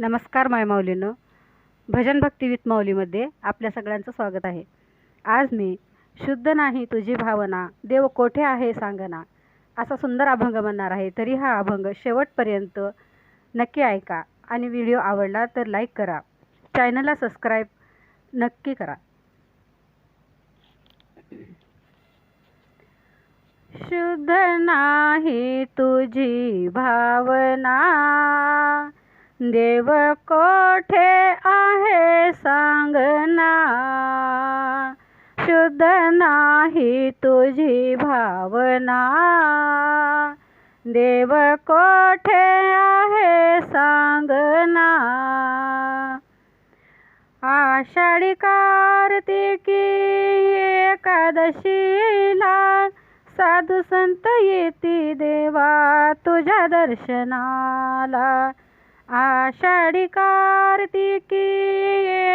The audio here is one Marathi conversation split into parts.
नमस्कार माय माऊलीनं. भजन भक्ती विथ माऊलीमध्ये आपल्या सगळ्यांचं स्वागत आहे. आज मी शुद्ध नाही तुझी भावना देव कोठे आहे सांगना? असा सुंदर अभंग म्हणणार आहे. तरी हा अभंग शेवटपर्यंत नक्की ऐका आणि व्हिडिओ आवडला तर लाईक करा. चॅनलला सबस्क्राईब नक्की करा. शुद्ध नाही तुझी भावना देव कोठे आहे सांगना शुद्ध नाही तुझी भावना. देव कोठे आहे सांगना आषाढी कार्तिकी एकादशीला साधू संत येती देवा तुझ्या दर्शनाला. आषाढी कार्तिकी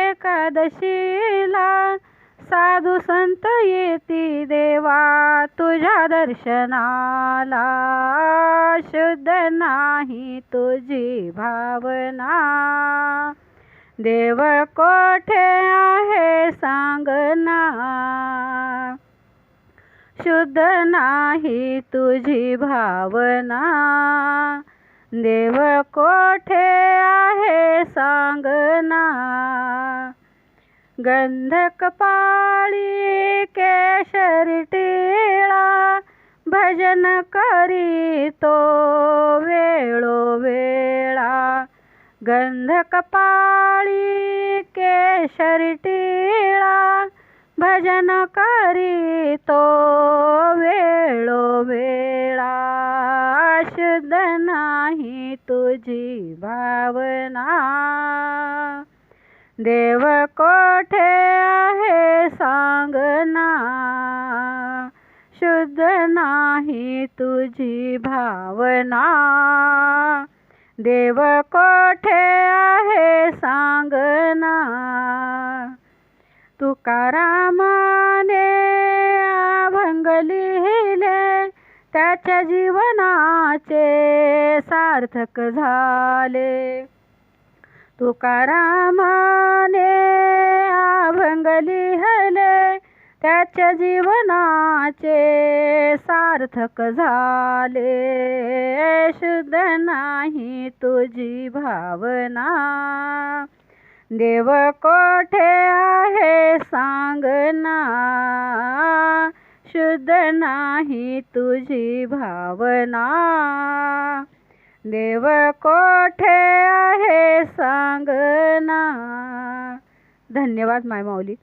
एकादशीला साधू संत येती देवा तुझ्या दर्शनाला शुद्ध नाही तुझी भावना. देव कोठे आहे सांगना? शुद्ध नाही तुझी भावना. देव कोठे आहे सांगना गंधक पाळी केशरी टिळा भजन करी तो वेळोवेळा गंधक पाळी केशरी टिळा भजन करी तो वेळोवेळा शुद्ध नाही तुझी भावना. देव कोठे आहे सांगना. शुद्ध नाही तुझी भावना. देव कोठे आहे सांगना. तुकारा त्याच्या जीवनाचे सार्थक झाले. तुकारामाने अभंग लिहले. त्याच्या जीवनाचे सार्थक झाले. शुद्ध नाही तुझी भावना. देव कोठे आहे सांगना शुद्ध नाही तुझी भावना. देव कोठे आहे सांगना धन्यवाद माय माऊली.